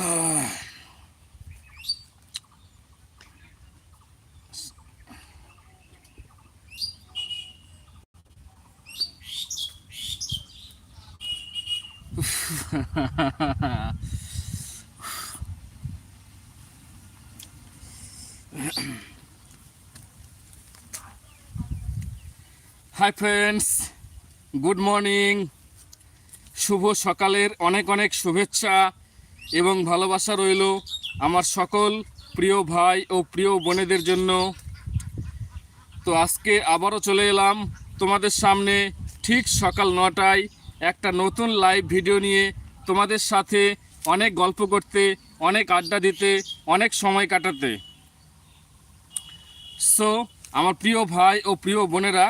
High friends good morning শুভ সকালের অনেক অনেক শুভেচ্ছা। এবং ভালোবাসা রইল আমার সকল প্রিয় ভাই ও প্রিয় বোনেদের জন্য। তো আজকে আবারও চলে এলাম তোমাদের সামনে ঠিক সকাল নটায় একটা নতুন লাইভ ভিডিও নিয়ে তোমাদের সাথে অনেক গল্প করতে, অনেক আড্ডা দিতে, অনেক সময় কাটাতে। সো আমার প্রিয় ভাই ও প্রিয় বোনেরা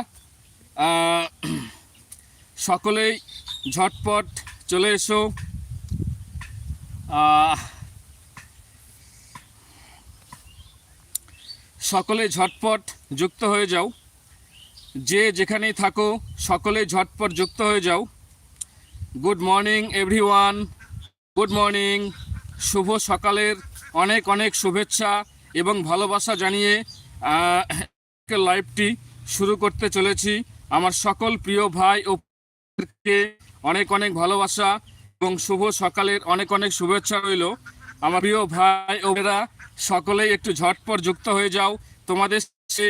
সকলেই ঝটপট চলে এসো। সকলে ঝটপট যুক্ত হয়ে যাও। যে যেখানেই থাকো, সকলে ঝটপট যুক্ত হয়ে যাও। Good morning everyone good morning শুভ সকালের অনেক অনেক শুভেচ্ছা এবং ভালোবাসা জানিয়ে লাইভটি শুরু করতে চলেছি। আমার সকল প্রিয় ভাই ও অনেক অনেক ভালোবাসা এবং শুভ সকালের অনেক অনেক শুভেচ্ছা রইল। আমার প্রিয় ভাই ও বোনেরা, সকলেই একটু ঝটপট যুক্ত হয়ে যাও। তোমাদের সাথে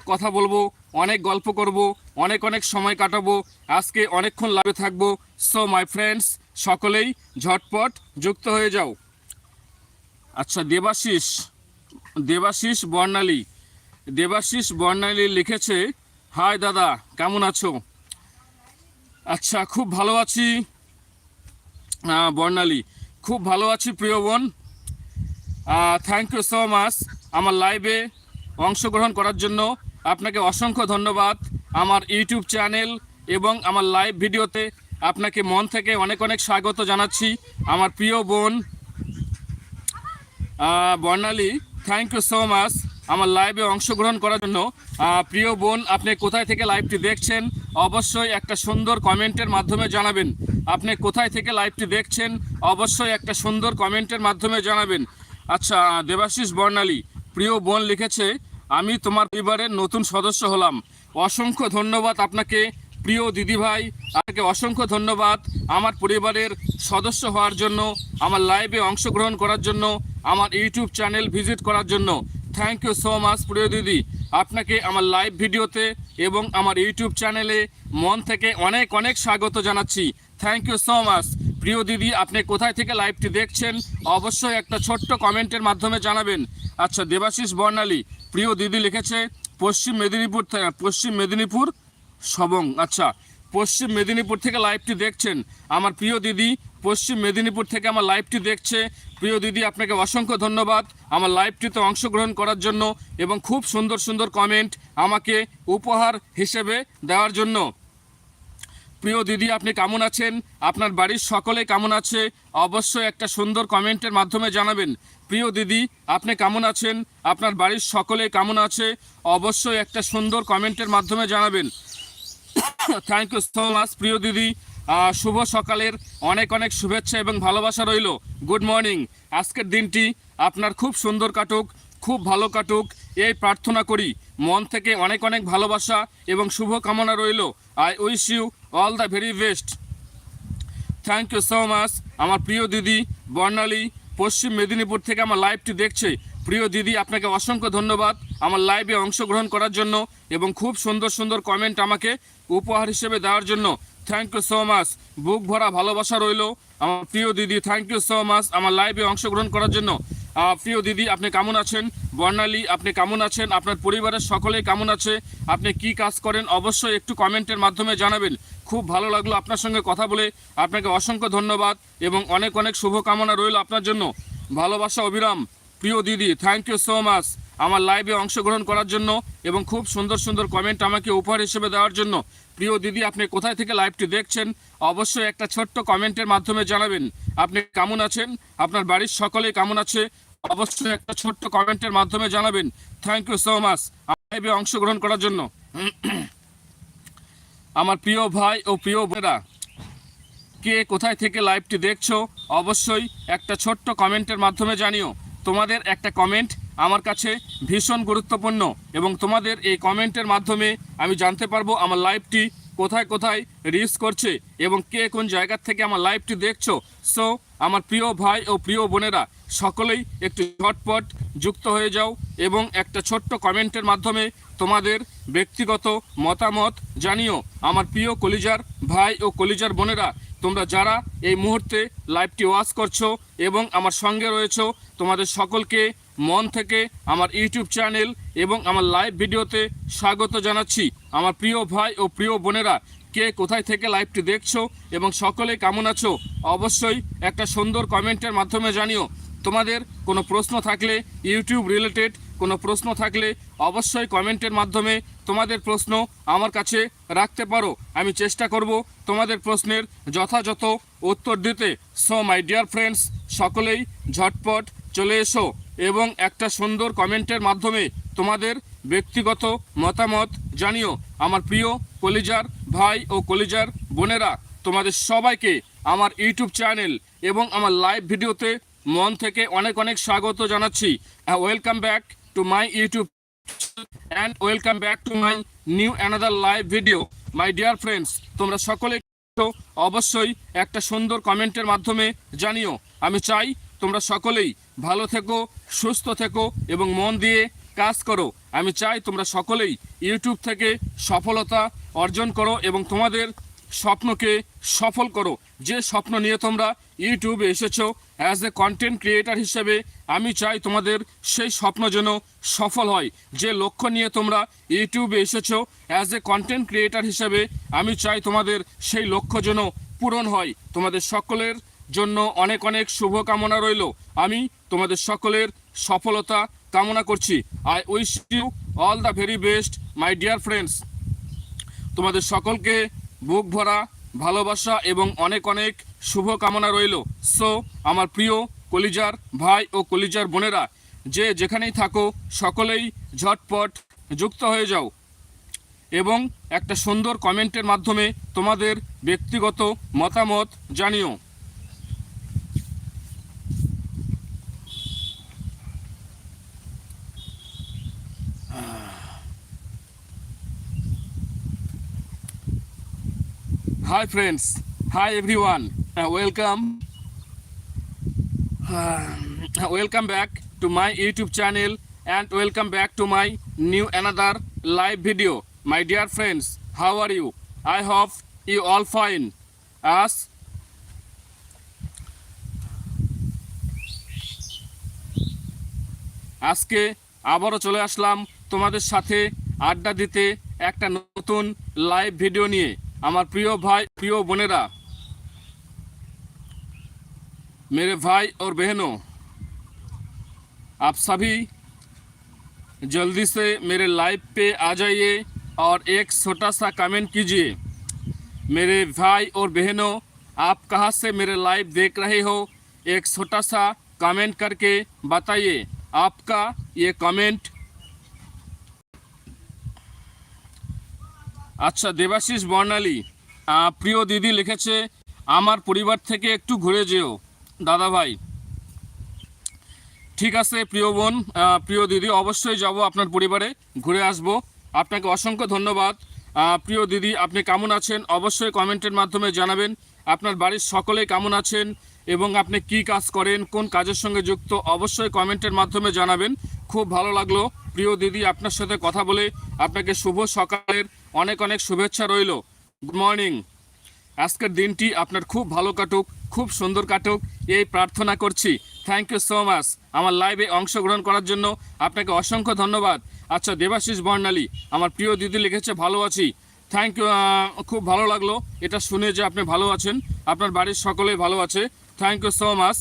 কথা বলব, অনেক গল্প করব, অনেক অনেক সময় কাটাবো। আজকে অনেকক্ষণ লাভে থাকব। সো মাই ফ্রেন্ডস সকলেই ঝটপট যুক্ত হয়ে যাও। আচ্ছা দেবাশিস দেবাশিস বর্ণালী। দেবাশিস বর্ণালী লিখেছে, হাই দাদা, কেমন আছো? আচ্ছা খুব ভালো আছি। বর্ণালী। খুব ভালো আছি, প্রিয় বোন। থ্যাংক ইউ সো মাচ আমার লাইভে অংশগ্রহণ করার জন্য আপনাকে অসংখ্য ধন্যবাদ। আমার ইউটিউব চ্যানেল এবং আমার লাইভ ভিডিওতে আপনাকে মন থেকে অনেক অনেক স্বাগত জানাচ্ছি। আমার প্রিয় বোন Barnali thank you so much আমার লাইভে অংশগ্রহণ করার জন্য প্রিয় বোন, আপনি কোথায় থেকে লাইভটি দেখছেন? অবশ্যই একটা সুন্দর কমেন্টের মাধ্যমে জানাবেন। আপনি কোথায় থেকে লাইভটি দেখছেন, অবশ্যই একটা সুন্দর কমেন্টের মাধ্যমে জানাবেন। আচ্ছা দেবাশিস বর্ণালী, প্রিয় বোন লিখেছে, আমি তোমার পরিবারের নতুন সদস্য হলাম। অসংখ্য ধন্যবাদ আপনাকে, প্রিয় দিদিভাই। আপনাকে অসংখ্য ধন্যবাদ আমার পরিবারের সদস্য হওয়ার জন্য, আমার লাইভে অংশগ্রহণ করার জন্য, আমার ইউটিউব চ্যানেল ভিজিট করার জন্য। থ্যাংক ইউ সো মাচ প্রিয় দিদি। আপনাকে আমার লাইভ ভিডিওতে এবং আমার ইউটিউব চ্যানেলে মন থেকে অনেক অনেক স্বাগত জানাচ্ছি। থ্যাংক ইউ সো মাচ প্রিয় দিদি, আপনি কোথায় থেকে লাইভটি দেখছেন? অবশ্যই একটা ছোট্ট কমেন্টের মাধ্যমে জানাবেন। আচ্ছা দেবাশিস বর্ণালী, প্রিয় দিদি লিখেছে, পশ্চিম মেদিনীপুর পশ্চিম মেদিনীপুর সবং। আচ্ছা পশ্চিম মেদিনীপুর থেকে লাইভটি দেখছেন। আমার প্রিয় দিদি, পশ্চিম মেদিনীপুর থেকে আমার লাইভটি দেখছে। প্রিয় দিদি, আপনাকে অসংখ্য ধন্যবাদ আমার লাইভটিতে অংশগ্রহণ করার জন্য এবং খুব সুন্দর সুন্দর কমেন্ট আমাকে উপহার হিসেবে দেওয়ার জন্য। প্রিয় দিদি, আপনি কেমন আছেন? আপনার বাড়ির সকলে কেমন আছে? অবশ্যই একটা সুন্দর কমেন্টের মাধ্যমে জানাবেন। প্রিয় দিদি, আপনি কেমন আছেন? আপনার বাড়ির সকলে কেমন আছে? অবশ্যই একটা সুন্দর কমেন্টের মাধ্যমে জানাবেন। থ্যাংক ইউ সো মাচ প্রিয় দিদি। শুভ সকালের অনেক অনেক শুভেচ্ছা এবং ভালোবাসা রইল। গুড মর্নিং আজকের দিনটি আপনার খুব সুন্দর কাটুক, খুব ভালো কাটুক। এই প্রার্থনা করি। মন থেকে অনেক অনেক ভালোবাসা এবং শুভ কামনা রইল। I wish you all the very best thank you so much আমার প্রিয় দিদি, বর্ণালী, পশ্চিম মেদিনীপুর থেকে আমার লাইভটি দেখছে। প্রিয় দিদি, আপনাকে অসংখ্য ধন্যবাদ আমার লাইভে অংশগ্রহণ করার জন্য এবং খুব সুন্দর সুন্দর কমেন্ট আমাকে উপহার হিসেবে দেওয়ার জন্য। থ্যাংক ইউ সো মাচ বুক ভরা ভালোবাসা রইল। আমার প্রিয় দিদি থ্যাংক ইউ সো মাচ আমার লাইভে অংশগ্রহণ করার জন্য। প্রিয় দিদি, আপনি কেমন আছেন? বর্ণালী, আপনি কেমন আছেন? আপনার পরিবারের সকলেই কেমন আছে? আপনি কি কাজ করেন? অবশ্যই একটু কমেন্টের মাধ্যমে জানাবেন। খুব ভালো লাগল আপনার সঙ্গে কথা বলে। আপনাকে অসংখ্য ধন্যবাদ এবং অনেক অনেক শুভকামনা রইল আপনার জন্য। ভালোবাসা, অবিরাম। প্রিয় দিদি থ্যাংক ইউ সো মাচ আমার লাইভে অংশগ্রহণ করার জন্য এবং খুব সুন্দর সুন্দর কমেন্ট আমাকে উপহার হিসেবে দেওয়ার জন্য। প্রিয় দিদি, আপনি কোথায় থেকে লাইভটি দেখছেন? অবশ্যই একটা ছোট্ট কমেন্টের মাধ্যমে জানাবেন। আপনি কেমন আছেন? আপনার বাড়ির সকলে কেমন আছে? অবশ্যই একটা ছোট্ট কমেন্টের মাধ্যমে জানাবেন। থ্যাংক ইউ সো মাচ লাইভে অংশগ্রহণ করার জন্য। আমার প্রিয় ভাই ও প্রিয় বোনেরা, কে কোথায় থেকে লাইভটি দেখছ, অবশ্যই একটা ছোট্ট কমেন্টের মাধ্যমে জানিও। তোমাদের একটা কমেন্ট আমার কাছে ভীষণ গুরুত্বপূর্ণ এবং তোমাদের এই কমেন্টের মাধ্যমে আমি জানতে পারব আমার লাইভটি কোথায় কোথায় রিস করছে এবং কে কোন জায়গা থেকে আমার লাইভটি দেখছ। সো আমার প্রিয় ভাই ও প্রিয় বোনেরা সকলেই একটু ঝটপট যুক্ত হয়ে যাও এবং একটা ছোট্ট কমেন্টের মাধ্যমে তোমাদের ব্যক্তিগত মতামত জানিও। আমার প্রিয় কলিজার ভাই ও কলিজার বোনেরা, তোমরা যারা এই মুহূর্তে লাইভটি ওয়াচ করছ এবং আমার সঙ্গে রয়েছো, তোমাদের সকলকে মন থেকে আমার ইউটিউব চ্যানেল এবং আমার লাইভ ভিডিওতে স্বাগত জানাচ্ছি। আমার প্রিয় ভাই ও প্রিয় বোনেরা, কে কোথায় থেকে লাইভটি দেখছ এবং সকলে কেমন আছো, অবশ্যই একটা সুন্দর কমেন্টের মাধ্যমে জানিও। তোমাদের কোনো প্রশ্ন থাকলে ইউটিউব রিলেটেড কোনো প্রশ্ন থাকলে অবশ্যই কমেন্টের মাধ্যমে তোমাদের প্রশ্ন আমার কাছে রাখতে পারো। আমি চেষ্টা করব তোমাদের প্রশ্নের যথাযথ উত্তর দিতে। সো মাই ডিয়ার ফ্রেন্ডস সকলেই ঝটপট চলে এসো এবং একটা সুন্দর কমেন্টের মাধ্যমে তোমাদের ব্যক্তিগত মতামত জানিও। আমার প্রিয় কলিজার ভাই ও কলিজার বোনেরা, তোমাদের সবাইকে আমার ইউটিউব চ্যানেল এবং আমার লাইভ ভিডিওতে মন থেকে অনেক অনেক স্বাগত জানাচ্ছি। Welcome back to my YouTube and welcome back to my new another live video my dear friends তোমরা সকলে অবশ্যই একটা সুন্দর কমেন্টের মাধ্যমে জানিও। আমি চাই তোমরা সকলেই ভালো থেকো, সুস্থ থেকো এবং মন দিয়ে কাজ করো। আমি চাই তোমরা সকলেই ইউটিউব থেকে সফলতা অর্জন করো এবং তোমাদের স্বপ্নকে সফল করো। যে স্বপ্ন নিয়ে তোমরা ইউটিউবে এসেছ অ্যাজ এ কন্টেন্ট ক্রিয়েটার হিসেবে আমি চাই তোমাদের সেই স্বপ্ন যেন সফল হয়। যে লক্ষ্য নিয়ে তোমরা ইউটিউবে এসেছ অ্যাজ এ কন্টেন্ট ক্রিয়েটার হিসেবে আমি চাই তোমাদের সেই লক্ষ্য যেন পূরণ হয়। তোমাদের সকলের জন্য অনেক অনেক শুভকামনা রইল। আমি তোমাদের সকলের সফলতা কামনা করছি। I wish you all the very best my dear friends তোমাদের সকলকে বুক ভরা ভালোবাসা এবং অনেক অনেক শুভ কামনা রইল। সো আমার প্রিয় কলিজার ভাই ও কলিজার বোনেরা যে যেখানেই থাকো সকলেই ঝটপট যুক্ত হয়ে যাও। এবং একটা সুন্দর কমেন্টের মাধ্যমে তোমাদের ব্যক্তিগত মতামত জানিও। Hi friends, hi everyone, welcome welcome back to my YouTube channel and welcome back to my new another live video my dear friends how are you I hope you all fine as আজকে আবারও চলে আসলাম তোমাদের সাথে আড্ডা দিতে একটা নতুন live video নিয়ে। আমার প্রিয় ভাই, প্রিয় বোনেরা मेरे भाई और बहनों आप सभी जल्दी से मेरे लाइव पे आ जाइए और एक छोटा सा कमेंट कीजिए मेरे भाई और बहनों आप कहाँ से मेरे लाइव देख रहे हो एक छोटा सा कमेंट करके बताइए आपका ये कमेंट আচ্ছা দেবাশিস বর্ণালী আহ, প্রিয় দিদি লিখেছে আমার পরিবার থেকে একটু ঘুরে যেও দাদা ভাই ঠিক আছে প্রিয় বোন প্রিয় দিদি, অবশ্যই যাব আপনার পরিবারে, ঘুরে আসব। আপনাকে অসংখ্য ধন্যবাদ। প্রিয় দিদি, আপনি কেমন আছেন? অবশ্যই কমেন্টের মাধ্যমে জানাবেন। আপনার বাড়ির সকলে কেমন আছেন এবং আপনি কি কাজ করেন, কোন কাজের সঙ্গে যুক্ত, অবশ্যই কমেন্টের মাধ্যমে জানাবেন। খুব ভালো লাগল। প্রিয় দিদি, আপনার সাথে কথা বলে আপনাকে শুভ সকালের অনেক অনেক শুভেচ্ছা রইল। গুড মর্নিং আজকের দিনটি আপনার খুব ভালো কাটুক। খুব সুন্দর কাটুক, এই প্রার্থনা করছি। থ্যাংক ইউ সো মাচ আমার লাইভে অংশগ্রহণ করার জন্য আপনাকে অসংখ্য ধন্যবাদ। আচ্ছা দেবাশিস বর্ণালী, আমার প্রিয় দিদি লিখেছে, ভালো আছি। থ্যাংক ইউ খুব ভালো লাগল। এটা শুনে যে আপনি ভালো আছেন। আপনার বাড়ির সকলেই ভালো আছে। থ্যাংক ইউ সো মাচ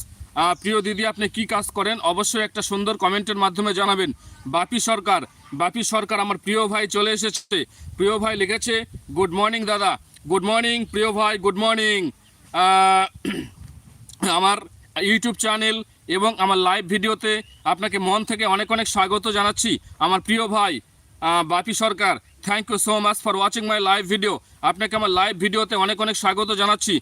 প্রিয় দিদি, আপনি কি কাজ করেন? অবশ্যই একটা সুন্দর কমেন্টের মাধ্যমে জানাবেন। বাপি সরকার বাপি সরকার আমার প্রিয় ভাই চলে এসেছে। প্রিয় ভাই লিখেছে, গুড মর্নিং দাদা। গুড মর্নিং, প্রিয় ভাই, গুড মর্নিং। আমার ইউটিউব চ্যানেল এবং আমার লাইভ ভিডিওতে আপনাকে মন থেকে অনেক অনেক স্বাগত জানাচ্ছি। আমার প্রিয় ভাই Bapi Sarkar thank you so much for watching my live video আপনাকে আমার লাইভ ভিডিওতে অনেক অনেক স্বাগত জানাচ্ছি।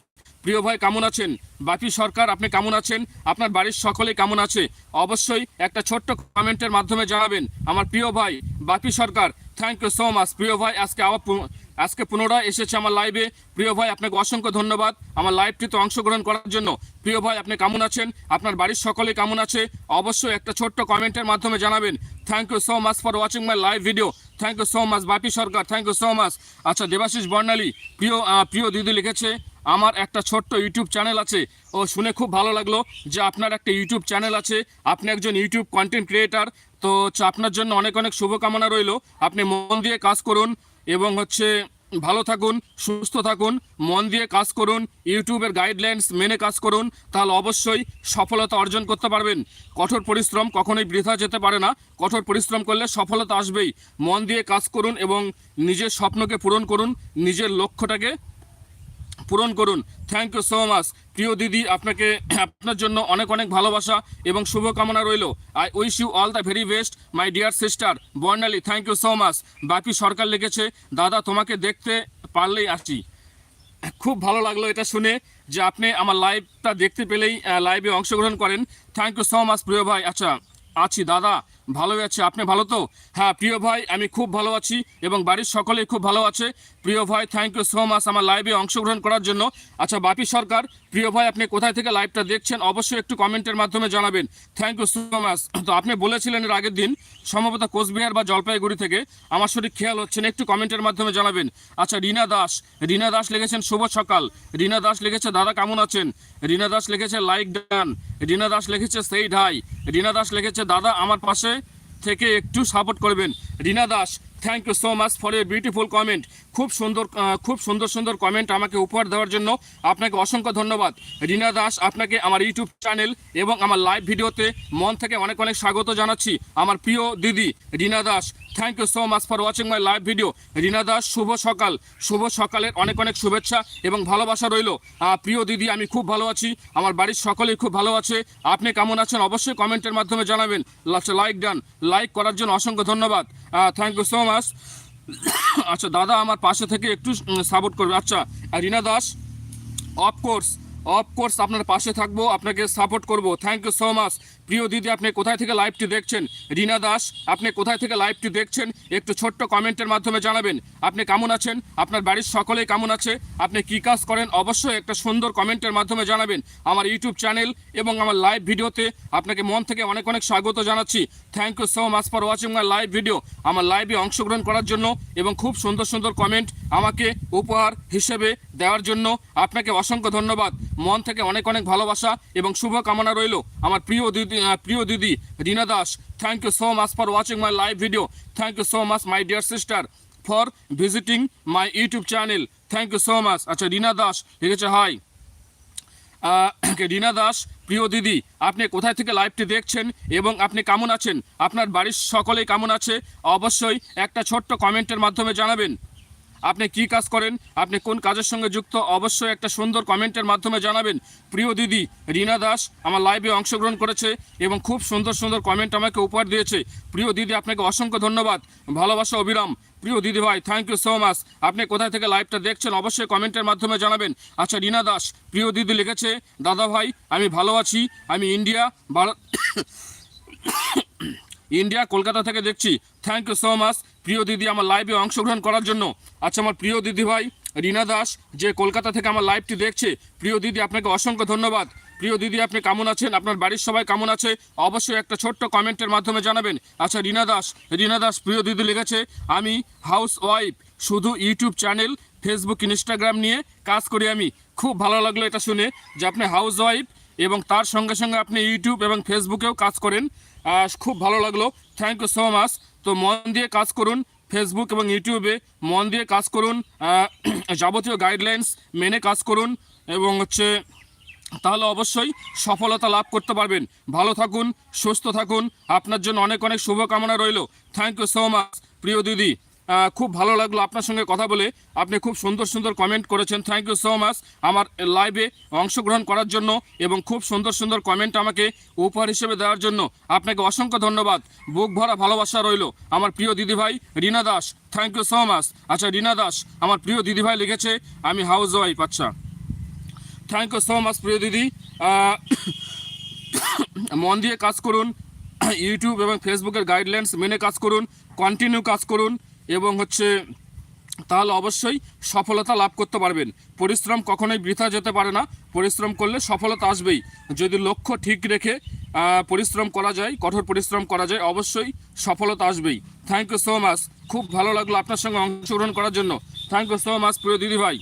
প্রিয় ভাই, কেমন আছেন? বাপি সরকার, আপনি কেমন আছেন? আপনার বাড়ির সকলে কেমন আছে? অবশ্যই একটা ছোট্ট কমেন্টের মাধ্যমে জানাবেন। আমার প্রিয় ভাই, Bapi Sarkar thank you so much প্রিয় ভাই, আজকে আবার আজকে পুনরায় এসেছে আমার লাইভে প্রিয় ভাই, আপনাকে অসংখ্য ধন্যবাদ। আমার লাইভটিতে অংশগ্রহণ করার জন্য। প্রিয় ভাই, আপনি কেমন আছেন? আপনার বাড়ির সকলে কেমন আছে? অবশ্যই একটা ছোট্ট কমেন্টের মাধ্যমে জানাবেন। Thank you so much for watching my live video thank you so much Bapi Sarkar. Thank you so much আচ্ছা দেবাশিস বর্ণালী, প্রিয় প্রিয় দিদি লিখেছে, আমার একটা ছোট্ট ইউটিউব চ্যানেল আছে। ও, শুনে খুব ভালো লাগল যে আপনার একটা ইউটিউব চ্যানেল আছে। আপনি একজন ইউটিউব কন্টেন্ট ক্রিয়েটার তো, আপনার জন্য অনেক অনেক শুভকামনা রইল। আপনি মন দিয়ে কাজ করুন। এবং হচ্ছে ভালো থাকুন, সুস্থ থাকুন, মন দিয়ে কাজ করুন, ইউটিউবের গাইডলাইন্স মেনে কাজ করুন, তাহলে অবশ্যই সফলতা অর্জন করতে পারবেন। কঠোর পরিশ্রম কখনোই বৃথা যেতে পারে না। কঠোর পরিশ্রম করলে সফলতা আসবেই। মন দিয়ে কাজ করুন এবং নিজের স্বপ্নকে পূরণ করুন, নিজের লক্ষ্যটাকে পূরণ করুন। থ্যাংক ইউ সো মাচ প্রিয় দিদি, আপনাকে আপনার জন্য অনেক অনেক ভালোবাসা এবং শুভকামনা রইল। I wish you all the very best my dear sister Barnali thank you so much Bapi Sarkar লিখেছে, দাদা, তোমাকে দেখতে পারলেই আসছি। খুব ভালো লাগল এটা শুনে যে আপনি আমার লাইভটা দেখতে পেলেই লাইভে অংশগ্রহণ করেন। থ্যাংক ইউ সো মাচ প্রিয় ভাই। আচ্ছা আছি, দাদা। ভালোই আছে। আপনি ভালো তো? হ্যাঁ প্রিয় ভাই, আমি খুব ভালো আছি এবং বাড়ির সকলেই খুব ভালো আছে। প্রিয় ভাই থ্যাংক ইউ সো মাচ আমার লাইভে অংশগ্রহণ করার জন্য। আচ্ছা বাপি সরকার, প্রিয় ভাই, আপনি কোথায় থেকে লাইভটা দেখছেন? অবশ্যই একটু কমেন্টের মাধ্যমে জানাবেন। থ্যাংক ইউ সো মাচ তো আপনি বলেছিলেন এর আগের দিন, সম্ভবত কোচবিহার বা জলপাইগুড়ি থেকে। আমার শরীর খেয়াল হচ্ছে না, একটু কমেন্টের মাধ্যমে জানাবেন। আচ্ছা রিনা দাস রিনা দাস লিখেছেন, শুভ সকাল। রিনা দাস লিখেছে, দাদা কেমন আছেন? রিনা দাস লিখেছে, লাইক ডান রিনা দাস লিখেছে, সেই ঢাই। রিনা দাস লিখেছে, দাদা, আমার পাশে থেকে একটু সাপোর্ট করবেন। Rina Das thank you so much for a beautiful comment খুব সুন্দর খুব সুন্দর সুন্দর কমেন্ট আমাকে উপহার দেওয়ার জন্য আপনাকে অসংখ্য ধন্যবাদ। রিনা দাস আপনাকে আমার ইউটিউব চ্যানেল এবং আমার লাইভ ভিডিওতে মন থেকে অনেক অনেক স্বাগত জানাচ্ছি আমার প্রিয় দিদি Rina Das. Thank you so much for watching my live video Rina Das, শুভ সকাল। শুভ সকালের অনেক অনেক শুভেচ্ছা এবং ভালোবাসা রইল। প্রিয় দিদি, আমি খুব ভালো আছি। আমার বাড়ির সকলেই খুব ভালো আছে। আপনি কেমন আছেন? অবশ্যই কমেন্টের মাধ্যমে জানাবেন। লাইক ডান লাইক করার জন্য অসংখ্য ধন্যবাদ। থ্যাংক ইউ সো মাচ আচ্ছা দাদা আমার পাশে থেকে একটু সাপোর্ট করবে। আচ্ছা রিনা দাস অফকোর্স অফকোর্স আপনার পাশে থাকব, আপনাকে সাপোর্ট করব। থ্যাংক ইউ সো মাচ প্রিয় দিদি, আপনি কোথায় থেকে লাইভটি দেখছেন? রিনা দাস, আপনি কোথায় থেকে লাইভটি দেখছেন? একটু ছোট্ট কমেন্টের মাধ্যমে জানাবেন। আপনি কেমন আছেন? আপনার বাড়ির সকলেই কেমন আছে? আপনি কী কাজ করেন? অবশ্যই একটা সুন্দর কমেন্টের মাধ্যমে জানাবেন আমার ইউটিউব চ্যানেল এবং আমার লাইভ ভিডিওতে। আপনাকে মন থেকে অনেক অনেক স্বাগত জানাচ্ছি। Thank you so much for watching my live video আমার লাইভে অংশগ্রহণ করার জন্য এবং খুব সুন্দর সুন্দর কমেন্ট আমাকে উপহার হিসেবে দেওয়ার জন্য আপনাকে অসংখ্য ধন্যবাদ। মন থেকে অনেক অনেক ভালোবাসা এবং শুভ কামনা রইল। আমার প্রিয় দিদি প্রিয় দিদি, Rina Das thank you so much for watching my live video thank you so much my dear sister for visiting my YouTube channel thank you so much আচ্ছা রিনা দাস লিখেছে হাই রিনা দাস, প্রিয় দিদি, আপনি কোথায় থেকে লাইভটি দেখছেন এবং আপনি কেমন আছেন? আপনার বাড়ির সকলেই কেমন আছে? অবশ্যই একটা ছোট্ট কমেন্টের মাধ্যমে জানাবেন। আপনি কি কাজ করেন? আপনি কোন কাজের সঙ্গে যুক্ত? অবশ্যই একটা সুন্দর কমেন্টের মাধ্যমে জানাবেন। প্রিয় দিদি, রিনা দাস আমার লাইভে অংশগ্রহণ করেছে এবং খুব সুন্দর সুন্দর কমেন্ট আমাকে উপহার দিয়েছে। প্রিয় দিদি, আপনাকে অসংখ্য ধন্যবাদ। ভালোবাসা, অবিরাম। প্রিয় দিদি ভাই থ্যাংক ইউ সো মাচ আপনি কোথায় থেকে লাইভটা দেখছেন, অবশ্যই কমেন্টের মাধ্যমে জানাবেন। আচ্ছা রিনা দাস, প্রিয় দিদি লিখেছে, দাদা ভাই, আমি ভালো আছি। আমি ইন্ডিয়া ভারত ইন্ডিয়া, কলকাতা থেকে দেখছি। থ্যাংক ইউ সো মাচ প্রিয় দিদি, আমার লাইভে অংশগ্রহণ করার জন্য। আচ্ছা আমার প্রিয় দিদি ভাই, রিনা দাস, যে কলকাতা থেকে আমার লাইভটি দেখছে, প্রিয় দিদি, আপনাকে অসংখ্য ধন্যবাদ। প্রিয় দিদি, আপনি কেমন আছেন? আপনার বাড়ির সবাই কেমন আছে? অবশ্যই একটা ছোট্ট কমেন্টের মাধ্যমে জানাবেন। আচ্ছা রিনা দাস রিনা দাস, প্রিয় দিদি লিখেছে, আমি হাউস ওয়াইফ শুধু ইউটিউব চ্যানেল ফেসবুক ইনস্টাগ্রাম নিয়ে কাজ করি আমি। খুব ভালো লাগল এটা শুনে যে আপনি হাউস ওয়াইফ এবং তার সঙ্গে সঙ্গে আপনি ইউটিউব এবং ফেসবুকেও কাজ করেন। খুব ভালো লাগল। থ্যাংক ইউ সো মাচ তো মন দিয়ে কাজ করুন। ফেসবুক এবং ইউটিউবে মন দিয়ে কাজ করুন। যাবতীয় গাইডলাইন্স মেনে কাজ করুন এবং হচ্ছে তাহলে অবশ্যই সফলতা লাভ করতে পারবেন। ভালো থাকুন, সুস্থ থাকুন। আপনার জন্য অনেক অনেক শুভকামনা রইল। থ্যাংক ইউ সো মাচ প্রিয় দিদি। খুব ভালো লাগল আপনার সঙ্গে কথা বলে। আপনি খুব সুন্দর সুন্দর কমেন্ট করেছেন। থ্যাংক ইউ সো মাচ আমার লাইভে অংশগ্রহণ করার জন্য এবং খুব সুন্দর সুন্দর কমেন্ট আমাকে উপহার হিসেবে দেওয়ার জন্য। আপনাকে অসংখ্য ধন্যবাদ। বুক ভরা ভালোবাসা রইল আমার প্রিয় দিদিভাই Rina Das. Thank you so much আচ্ছা রিনা দাস, আমার প্রিয় দিদিভাই লিখেছে, আমি হাউস ওয়াইফ আচ্ছা। থ্যাংক ইউ সো মাচ প্রিয় দিদি। মন দিয়ে কাজ করুন। ইউটিউব এবং ফেসবুকের গাইডলাইন্স মেনে কাজ করুন। কন্টিনিউ কাজ করুন। হচ্ছে তাহলে অবশ্যই সফলতা লাভ করতে পারবেন। পরিশ্রম কখনোই বৃথা যেতে পারে না। পরিশ্রম করলে সফলতা আসবেই। যদি লক্ষ্য ঠিক রেখে পরিশ্রম করা যায়, কঠোর পরিশ্রম করা যায়, অবশ্যই সফলতা আসবেই। থ্যাংক ইউ সো মাচ খুব ভালো লাগল আপনার সঙ্গে অংশগ্রহণ করার জন্য। থ্যাংক ইউ সো মাচ প্রিয় দিদি ভাই।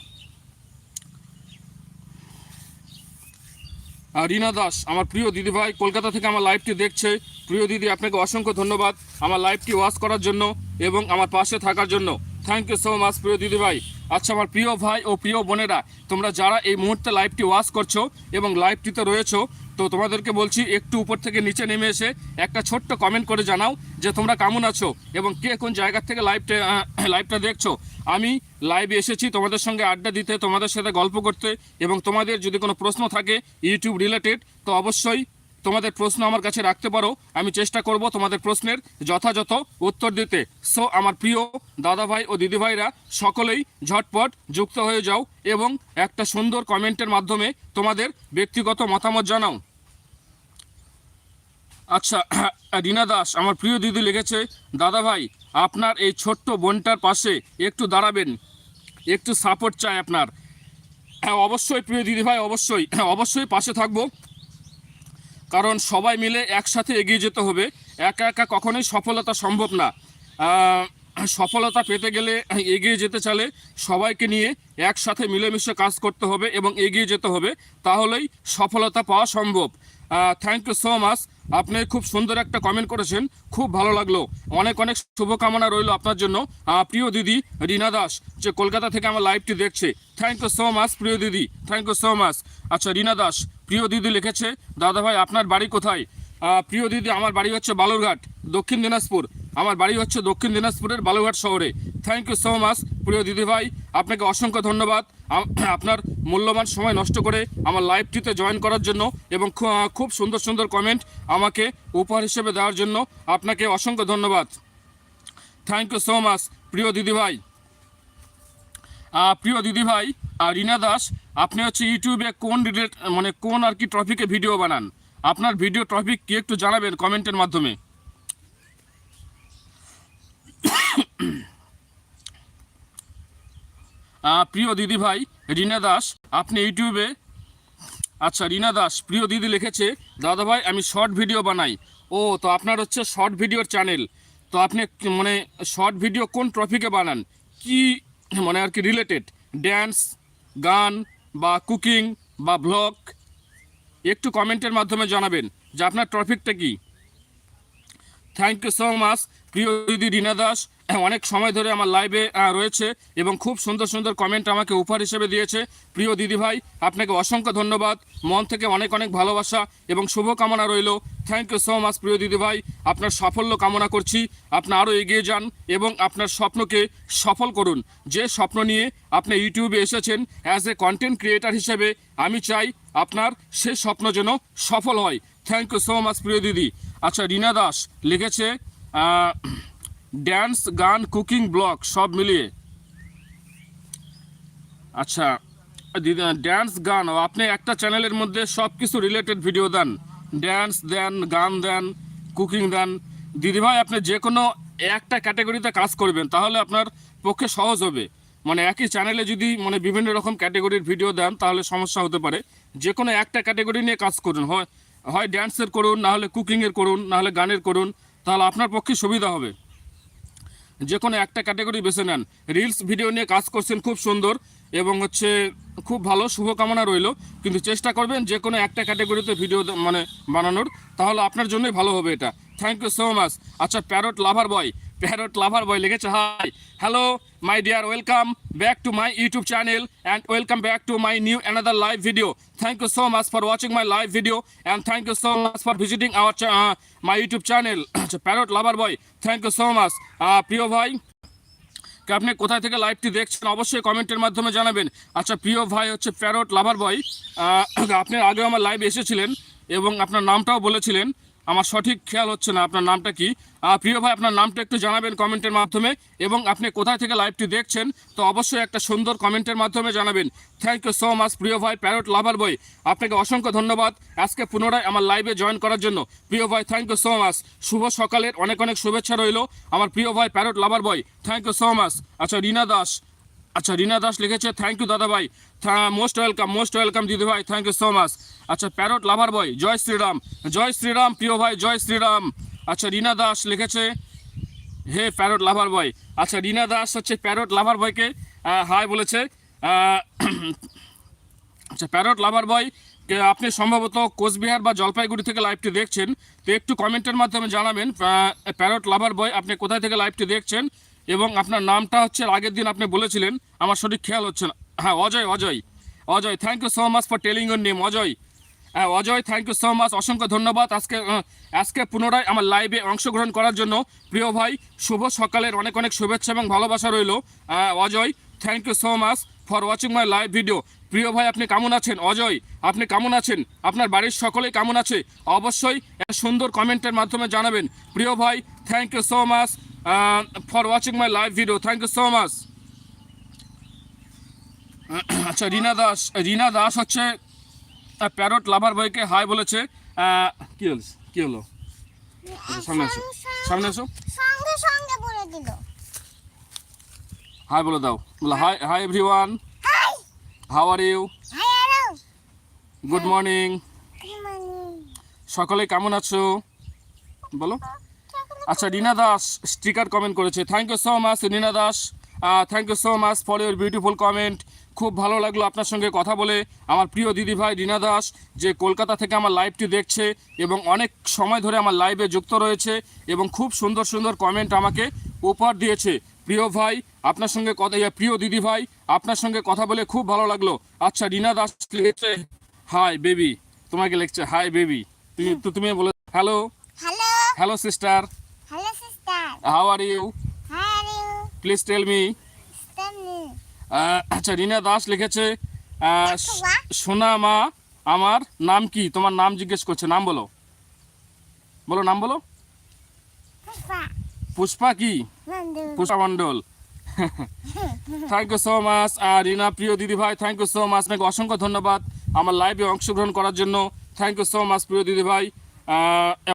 রিনা দাস, আমার প্রিয় দিদি ভাই, কলকাতা থেকে আমার লাইভটি দেখছে। প্রিয় দিদি, আপনাকে অসংখ্য ধন্যবাদ আমার লাইভটি ওয়াচ করার জন্য এবং আমার পাশে থাকার জন্য। থ্যাংক ইউ সো মাচ প্রিয় দিদি ভাই। আচ্ছা আমার প্রিয় ভাই ও প্রিয় বোনেরা, তোমরা যারা এই মুহূর্তে লাইভটি ওয়াচ করছ এবং লাইভটিতে রয়েছো, তো তোমাদেরকে বলছি, একটু উপর থেকে নিচে নেমে এসে একটা ছোট্ট কমেন্ট করে জানাও যে তোমরা কেমন আছো এবং কে কোন জায়গা থেকে লাইভটা লাইভটা দেখছ। আমি লাইভে এসেছি তোমাদের সঙ্গে আড্ডা দিতে, তোমাদের সাথে গল্প করতে এবং তোমাদের যদি কোনো প্রশ্ন থাকে ইউটিউব রিলেটেড তো অবশ্যই তোমাদের প্রশ্ন আমার কাছে রাখতে পারো, আমি চেষ্টা করব তোমাদের প্রশ্নের যথাযথ উত্তর দিতে। সো আমার প্রিয় দাদা ভাই ও দিদিভাইরা, সকলেই ঝটপট যুক্ত হয়ে যাও এবং একটা সুন্দর কমেন্টের মাধ্যমে তোমাদের ব্যক্তিগত মতামত জানাও। আচ্ছা রিনা দাস, আমার প্রিয় দিদি লিখেছে দাদা ভাই আপনার এই ছোট্ট বোনটার পাশে একটু দাঁড়াবেন, একটু সাপোর্ট চাই আপনার। হ্যাঁ অবশ্যই, প্রিয় দিদিভাই, অবশ্যই অবশ্যই পাশে থাকব। কারণ সবাই মিলে একসাথে এগিয়ে যেতে হবে। একা একা কখনোই সফলতা সম্ভব না। সফলতা পেতে গেলে এগিয়ে যেতে চাইলে সবাইকে নিয়ে একসাথে মিলেমিশে কাজ করতে হবে এবং এগিয়ে যেতে হবে। তাহলেই সফলতা পাওয়া সম্ভব। থ্যাংক ইউ সো মাচ আপনি খুব সুন্দর একটা কমেন্ট করেছেন। খুব ভালো লাগল। অনেক অনেক শুভকামনা রইল আপনার জন্য। প্রিয় দিদি রিনা দাস, যে কলকাতা থেকে আমার লাইভটি দেখছে। থ্যাংক ইউ সো মাচ প্রিয় দিদি। থ্যাংক ইউ সো মাচ আচ্ছা রিনা দাস প্রিয় দিদি লিখেছে দাদা ভাই আপনার বাড়ি কোথায়? প্রিয় দিদি, আমার বাড়ি হচ্ছে বালুরঘাট, দক্ষিণ দিনাজপুর। আমার বাড়ি হচ্ছে দক্ষিণ দিনাজপুরের বালুরঘাট শহরে। থ্যাংক ইউ সো মাচ প্রিয় দিদি ভাই আপনাকে অসংখ্য ধন্যবাদ। আপনার মূল্যবান সময় নষ্ট করে আমার লাইভটিতে জয়েন করার জন্য এবং খুব সুন্দর সুন্দর কমেন্ট আমাকে উপহার হিসেবে দেওয়ার জন্য আপনাকে অসংখ্য ধন্যবাদ। থ্যাংক ইউ সো মাচ প্রিয় দিদি ভাই প্রিয় দিদি ভাই আর রিনা দাস আপনি হচ্ছে ইউটিউবে কোন রিলেট মানে কোন আর কি টপিকে ভিডিও বানান? আপনার ভিডিও টপিক কি একটু জানাবেন কমেন্টের মাধ্যমে? প্রিয় দিদি ভাই রিনা দাস আপনি ইউটিউবে আচ্ছা রিনা দাস প্রিয় দিদি লিখেছে, দাদা ভাই, আমি শর্ট ভিডিও বানাই। ও, তো আপনার হচ্ছে শর্ট ভিডিওর চ্যানেল তো আপনি মানে শর্ট ভিডিও কোন টপিকে বানান? কি মানে আর কি রিলেটেড ড্যান্স গান বা কুকিং বা ব্লগ, একটু কমেন্টের মাধ্যমে জানাবেন যে আপনার টপিকটা কি। থ্যাংক ইউ সো মাচ প্রিয় দিদি রিনা দাস। অনেক সময় ধরে আমার লাইভে রয়েছে এবং খুব সুন্দর সুন্দর কমেন্ট আমাকে উপহার হিসেবে দিয়েছে। প্রিয় দিদি ভাই, আপনাকে অসংখ্য ধন্যবাদ। মন থেকে অনেক অনেক ভালোবাসা এবং শুভকামনা রইল। থ্যাংক ইউ সো মাচ প্রিয় দিদি ভাই আপনার সাফল্য কামনা করছি। আপনি আরও এগিয়ে যান এবং আপনার স্বপ্নকে সফল করুন। যে স্বপ্ন নিয়ে আপনি ইউটিউবে এসেছেন অ্যাজ এ কন্টেন্ট ক্রিয়েটার হিসেবে আমি চাই আপনার সে স্বপ্ন যেন সফল হয়। থ্যাংক ইউ সো মাচ প্রিয় দিদি। আচ্ছা রিনা দাস লিখেছে ড্যান্স গান কুকিং ব্লগ সব মিলিয়ে। আচ্ছা ড্যান্স গান, আপনি একটা চ্যানেলের মধ্যে সব কিছু রিলেটেড ভিডিও দেন। ড্যান্স দেন, গান দেন কুকিং দেন। দিদিভাই, আপনি যে কোনো একটা ক্যাটাগরিতে কাজ করবেন, তাহলে আপনার পক্ষে সহজ হবে। মানে একই চ্যানেলে যদি মানে বিভিন্ন রকম ক্যাটাগরির ভিডিও দেন, তাহলে সমস্যা হতে পারে। যে কোনো একটা ক্যাটাগরি নিয়ে কাজ করুন। হয় হয় ড্যান্সের করুন, না হলে কুকিংয়ের করুন, না হলে গানের করুন, তাহলে আপনার পক্ষে সুবিধা হবে। যে কোনো একটা ক্যাটাগরি বেছে নেন। রিলস ভিডিও নিয়ে কাজ করছেন, খুব সুন্দর। এবং হচ্ছে খুব ভালো, শুভকামনা রইল। কিন্তু চেষ্টা করবেন যে কোনো একটা ক্যাটাগরিতে ভিডিও মানে বানানোর, তাহলে আপনার জন্যই ভালো হবে এটা। থ্যাংক ইউ সো মাচ আচ্ছা parrot lover boy parrot lover boy লিখেছে hi hello my dear welcome back to my YouTube channel and welcome back to my new another live video thank you so much for watching my live video and thank you so much for visiting our my YouTube channel আচ্ছা parrot lover boy thank you so much প্রিয় ভাই আপনি কোথায় থেকে লাইভটি দেখছেন অবশ্যই কমেন্টের মাধ্যমে জানাবেন। আচ্ছা প্রিয় ভাই হচ্ছে প্যারট লাভার বয় আপনি আগে আমার লাইভ এসেছিলেন এবং আপনার নামটাও বলেছিলেন। আমার সঠিক খেয়াল হচ্ছে না, আপনার নামটা কি? প্রিয় ভাই, আপনার নামটা একটু জানাবেন কমেন্টের মাধ্যমে এবং আপনি কোথায় থেকে লাইভটি দেখছেন, তো অবশ্যই একটা সুন্দর কমেন্টের মাধ্যমে জানাবেন। থ্যাংক ইউ সো মাচ প্রিয় ভাই প্যারট লাভার বই আপনাকে অসংখ্য ধন্যবাদ আজকে পুনরায় আমার লাইভে জয়েন করার জন্য। প্রিয় ভাই থ্যাংক ইউ সো মাচ শুভ সকালের অনেক অনেক শুভেচ্ছা রইল আমার প্রিয় ভাই parrot lover boy thank you so much আচ্ছা রিনা দাস। আচ্ছা রিনা দাস লিখেছে থ্যাংক ইউ দাদা ভাই। মোস্ট ওয়েলকাম মোস্ট ওয়েলকাম দিদি ভাই। থ্যাংক ইউ সো মাচ আচ্ছা প্যারট লাভার বয়, জয় শ্রীরাম জয় শ্রীরাম, প্রিয় ভাই, জয় শ্রীরাম। আচ্ছা রিনা দাস লিখেছে, হে প্যারট লাভার বয়। আচ্ছা রিনা দাস হচ্ছে প্যারট লাভার বয়কে হাই বলেছে আচ্ছা প্যারট লাভার বয় আপনি সম্ভবত কোচবিহার বা জলপাইগুড়ি থেকে লাইভটি দেখছেন, তো একটু কমেন্টের মাধ্যমে জানাবেন প্যারট লাভার বয়, আপনি কোথায় থেকে লাইভটি দেখছেন, এবং আপনার নামটা হচ্ছে আগের দিন আপনি বলেছিলেন, আমার সঠিক খেয়াল হচ্ছে না। হ্যাঁ Ajay Ajay Ajay thank you so much for telling your name Ajay. হ্যাঁ Ajay thank you so much অসংখ্য ধন্যবাদ। আজকে আজকে পুনরায় আমার লাইভে অংশগ্রহণ করার জন্য। প্রিয় ভাই, শুভ সকালের অনেক অনেক শুভেচ্ছা এবং ভালোবাসা রইল। Ajay thank you so much for watching my live video প্রিয় ভাই, আপনি কেমন আছেন? অজয়, আপনি কেমন আছেন? আপনার বাড়ির সকলেই কেমন আছে? অবশ্যই সুন্দর কমেন্টের মাধ্যমে জানাবেন। প্রিয় ভাই thank you so much for watching my live video thank you so much আচ্ছা রিনা দাস রিনা দাস হচ্ছে প্যারট লাভার বয়কে হাই বলেছে। কি হলো? কি হলো? সামনে আসো। সামনে আসো। সঙ্গে সঙ্গে বলে দিল। হাই বলে দাও। বলো hi hi everyone hi how are you good morning সকলে কেমন আছো? বলো। আচ্ছা রিনা দাস স্টিকার কমেন্ট করেছে। Thank you so much Rina Das. Thank you so much for your beautiful comment খুব ভালো লাগল আপনার সঙ্গে কথা বলে। আমার প্রিয় দিদি ভাই রিনা দাস যে কলকাতা থেকে আমার লাইভটি দেখছে এবং অনেক সময় ধরে আমার লাইভে যুক্ত রয়েছে এবং খুব সুন্দর সুন্দর কমেন্ট আমাকে উপহার দিয়েছে। প্রিয় ভাই আপনার সঙ্গে কথা প্রিয় দিদি ভাই আপনার সঙ্গে কথা বলে খুব ভালো লাগল। আচ্ছা রিনা দাস লিখেছে হাই বেবি তোমাকে লিখছে হাই বেবি তুমি তো তুমি বলে hello hello sister hello sister how are you hi are you please tell me আচ্ছা রিনা দাস লিখেছে সোনা মা। আমার নাম কি? তোমার নাম জিজ্ঞেস করছে নাম বলো। বলো নাম বলো। পুষ্পা। কি? Pushpa Mondal. Thank you so much আর রিনা প্রিয় দিদি ভাই থ্যাংক ইউ সো মাচ আপনাকে অসংখ্য ধন্যবাদ আমার লাইভে অংশগ্রহণ করার জন্য। থ্যাংক ইউ সো মাচ প্রিয় দিদি ভাই।